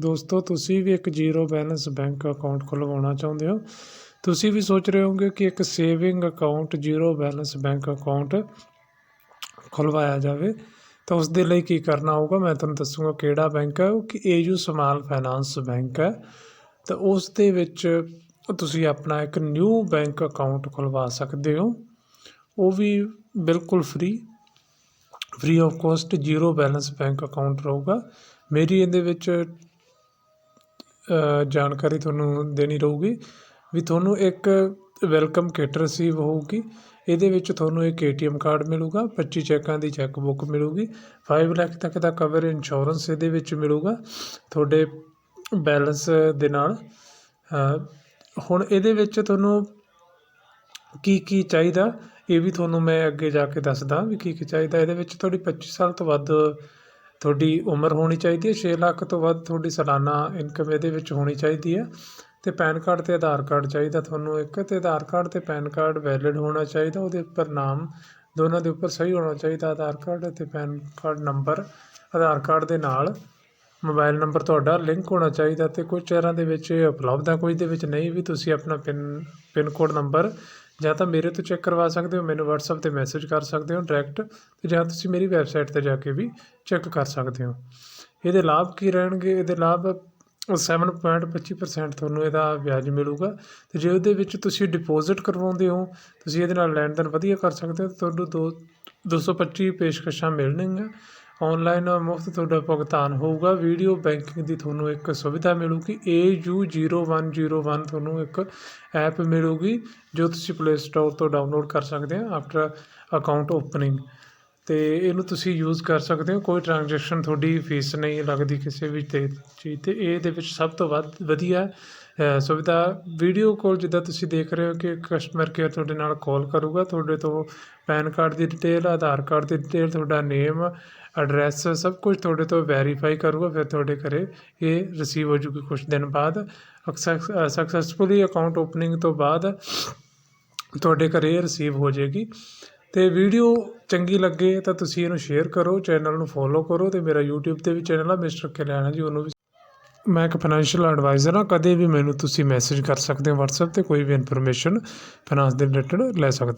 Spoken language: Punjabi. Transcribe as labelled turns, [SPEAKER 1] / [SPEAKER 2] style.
[SPEAKER 1] ਦੋਸਤੋ, ਤੁਸੀਂ ਵੀ ਇੱਕ ਜ਼ੀਰੋ ਬੈਲੈਂਸ ਬੈਂਕ ਅਕਾਊਂਟ ਖੁਲਵਾਉਣਾ ਚਾਹੁੰਦੇ ਹੋ। ਤੁਸੀਂ ਵੀ ਸੋਚ ਰਹੇ ਹੋਗੇ ਕਿ ਇੱਕ saving account, zero balance bank account ਖੁਲਵਾਇਆ ਜਾਵੇ। ਤਾਂ ਉਸ ਦੇ ਲਈ ਕੀ ਕਰਨਾ ਹੋਊਗਾ? ਮੈਂ ਤੁਹਾਨੂੰ ਦੱਸੂਗਾ ਕਿਹੜਾ ਬੈਂਕ ਹੈ। ਉਹ ਕਿ ਏਯੂ ਸਮਾਲ ਫਾਈਨਾਂਸ ਬੈਂਕ ਹੈ। ਤਾਂ ਉਸ ਦੇ ਵਿੱਚ ਤੁਸੀਂ ਆਪਣਾ ਇੱਕ ਨਿਊ ਬੈਂਕ ਅਕਾਊਂਟ ਖੁਲਵਾ ਸਕਦੇ ਹੋ। ਉਹ ਵੀ ਬਿਲਕੁਲ free. Free of cost zero balance bank account ਰਹੂਗਾ। ਮੇਰੀ ਇਹਦੇ ਵਿੱਚ ਜਾਣਕਾਰੀ ਤੁਹਾਨੂੰ ਦੇਣੀ ਰਹੂਗੀ ਵੀ ਤੁਹਾਨੂੰ ਇੱਕ ਵੈਲਕਮ ਕਿੱਟ ਰਿਸੀਵ ਹੋਊਗੀ। ਇਹਦੇ ਵਿੱਚ ਤੁਹਾਨੂੰ ਇੱਕ ਏਟੀਐਮ ਕਾਰਡ ਮਿਲੂਗਾ 25 ਚੈੱਕਾਂ ਦੀ ਚੈੱਕ ਬੁੱਕ ਮਿਲੂਗੀ 5 ਲੱਖ ਤੱਕ ਦਾ ਕਵਰ ਇੰਸ਼ੋਰੈਂਸ ਇਹਦੇ ਵਿੱਚ ਮਿਲੂਗਾ ਤੁਹਾਡੇ ਬੈਲੈਂਸ ਦੇ ਨਾਲ। ਹੁਣ ਇਹਦੇ ਵਿੱਚ ਤੁਹਾਨੂੰ ਕੀ ਕੀ ਚਾਹੀਦਾ, ਇਹ ਵੀ ਤੁਹਾਨੂੰ ਮੈਂ ਅੱਗੇ ਜਾ ਕੇ ਦੱਸਦਾ ਵੀ ਕੀ ਕੀ ਚਾਹੀਦਾ। ਇਹਦੇ ਵਿੱਚ ਤੁਹਾਡੀ 25 ਸਾਲ ਤੋਂ ਵੱਧ ਤੁਹਾਡੀ ਉਮਰ ਹੋਣੀ ਚਾਹੀਦੀ ਹੈ, ਛੇ ਲੱਖ ਤੋਂ ਵੱਧ ਤੁਹਾਡੀ ਸਾਲਾਨਾ ਇਨਕਮ ਇਹਦੇ ਵਿੱਚ ਹੋਣੀ ਚਾਹੀਦੀ ਹੈ। ਅਤੇ ਪੈਨ ਕਾਰਡ ਅਤੇ ਆਧਾਰ ਕਾਰਡ ਚਾਹੀਦਾ ਤੁਹਾਨੂੰ ਇੱਕ ਅਤੇ ਆਧਾਰ ਕਾਰਡ ਅਤੇ ਪੈਨ ਕਾਰਡ ਵੈਲਿਡ ਹੋਣਾ ਚਾਹੀਦਾ, ਉਹਦੇ ਉੱਪਰ ਨਾਮ ਦੋਨਾਂ ਦੇ ਉੱਪਰ ਸਹੀ ਹੋਣਾ ਚਾਹੀਦਾ ਆਧਾਰ ਕਾਰਡ ਅਤੇ PAN card number Aadhaar card ਦੇ ਨਾਲ। ਮੋਬਾਈਲ ਨੰਬਰ ਤੁਹਾਡਾ ਲਿੰਕ ਹੋਣਾ ਚਾਹੀਦਾ ਅਤੇ ਕੁਝ ਸ਼ਹਿਰਾਂ ਦੇ ਵਿੱਚ ਇਹ ਉਪਲਬਧ ਹੈ ਕੁਝ ਦੇ ਵਿੱਚ ਨਹੀਂ ਵੀ ਤੁਸੀਂ ਆਪਣਾ ਪਿੰਨ ਪਿੰਨ ਕੋਡ ਨੰਬਰ ਜਾਂ ਤਾਂ ਮੇਰੇ ਤੋਂ ਚੈੱਕ ਕਰਵਾ ਸਕਦੇ ਹੋ, ਮੈਨੂੰ ਵਟਸਐਪ ਤੇ ਮੈਸੇਜ ਕਰ ਸਕਦੇ ਹੋ ਡਾਇਰੈਕਟ ਤੇ ਜਾਂ ਤੁਸੀਂ ਮੇਰੀ ਵੈਬਸਾਈਟ ਤੇ ਜਾ ਕੇ ਵੀ ਚੈੱਕ ਕਰ ਸਕਦੇ ਹੋ। ਇਹਦੇ ਲਾਭ ਕੀ ਰਹਿਣਗੇ? ਇਹਦੇ ਲਾਭ 7.25% ਤੁਹਾਨੂੰ ਇਹਦਾ ਵਿਆਜ ਮਿਲੂਗਾ ਤੇ ਜੇ ਉਹਦੇ ਵਿੱਚ ਤੁਸੀਂ ਡਿਪੋਜ਼ਿਟ ਕਰਵਾਉਂਦੇ ਹੋ, ਤੁਸੀਂ ਇਹਦੇ ਨਾਲ ਲੈਣ ਦੇਣ ਵਧੀਆ ਕਰ ਸਕਦੇ ਹੋ ਤੁਹਾਨੂੰ ਦੋ 225 ਪੇਸ਼ਕਸ਼ਾਂ ਮਿਲਣਗੀਆਂ। ਔਨਲਾਈਨ ਮੁਫਤ ਤੁਹਾਡਾ ਭੁਗਤਾਨ ਹੋਊਗਾ। ਵੀਡੀਓ ਬੈਂਕਿੰਗ ਦੀ ਤੁਹਾਨੂੰ ਇੱਕ ਸੁਵਿਧਾ ਮਿਲੂਗੀ। AU0101 ਤੁਹਾਨੂੰ ਇੱਕ ਐਪ ਮਿਲੂਗੀ, ਜੋ ਤੁਸੀਂ ਪਲੇ ਸਟੋਰ ਤੋਂ ਡਾਊਨਲੋਡ ਕਰ ਸਕਦੇ ਹੋ ਆਫਟਰ ਅਕਾਊਂਟ ਓਪਨਿੰਗ ਅਤੇ ਇਹਨੂੰ ਤੁਸੀਂ ਯੂਜ਼ ਕਰ ਸਕਦੇ ਹੋ। ਕੋਈ ਟ੍ਰਾਂਜੈਕਸ਼ਨ ਤੁਹਾਡੀ ਫੀਸ ਨਹੀਂ ਲੱਗਦੀ ਕਿਸੇ ਵੀ ਤੇ ਚੀਜ਼ ਤੇ। ਇਹਦੇ ਵਿੱਚ ਸਭ ਤੋਂ ਵੱਧ ਵਧੀਆ ਸੁਵਿਧਾ ਵੀਡੀਓ ਕਾਲ ਜਿੱਦਾਂ ਤੁਸੀਂ ਦੇਖ ਰਹੇ ਹੋ ਕਿ ਕਸਟਮਰ ਕੇਅਰ ਤੁਹਾਡੇ ਨਾਲ ਕਾਲ ਕਰੂਗਾ, ਤੁਹਾਡੇ ਤੋਂ ਪੈਨ ਕਾਰਡ ਦੀ ਡਿਟੇਲ ਆਧਾਰ ਕਾਰਡ ਦੀ ਡਿਟੇਲ ਤੁਹਾਡਾ ਨੇਮ ਐਡਰੈਸ ਸਭ ਕੁਝ ਤੁਹਾਡੇ ਤੋਂ ਵੈਰੀਫਾਈ ਕਰੂਗਾ, ਫਿਰ ਤੁਹਾਡੇ ਘਰੇ ਇਹ ਰਿਸੀਵ ਹੋ ਜੂਗੀ ਕੁਝ ਦਿਨ ਬਾਅਦ। ਸਕਸੈਸਫੁਲੀ ਅਕਾਊਂਟ ਓਪਨਿੰਗ ਤੋਂ ਬਾਅਦ ਤੁਹਾਡੇ ਘਰੇ ਇਹ ਰਿਸੀਵ ਹੋ ਜਾਏਗੀ। ਤੇ ਵੀਡੀਓ ਚੰਗੀ ਲੱਗੇ ਤਾਂ ਤੁਸੀਂ ਇਹਨੂੰ ਸ਼ੇਅਰ ਕਰੋ ਚੈਨਲ ਨੂੰ ਫੋਲੋ ਕਰੋ ਤੇ ਮੇਰਾ YouTube ਤੇ ਵੀ ਚੈਨਲ ਆ, ਮਿਸਟਰ ਕਲਿਆਣਾ ਜੀ, ਉਹਨੂੰ ਵੀ ਮੈਂ ਇੱਕ ਫਾਈਨੈਂਸ਼ੀਅਲ ਐਡਵਾਈਜ਼ਰ ਹਾਂ, ਕਦੇ ਵੀ ਮੈਨੂੰ ਤੁਸੀਂ ਮੈਸੇਜ ਕਰ ਸਕਦੇ ਹੋ ਵਟਸਐਪ ਤੇ, ਕੋਈ ਵੀ ਇਨਫੋਰਮੇਸ਼ਨ ਫਾਈਨਾਂਸ ਦੇ ਰਿਲੇਟਡ ਲੈ ਸਕਦੇ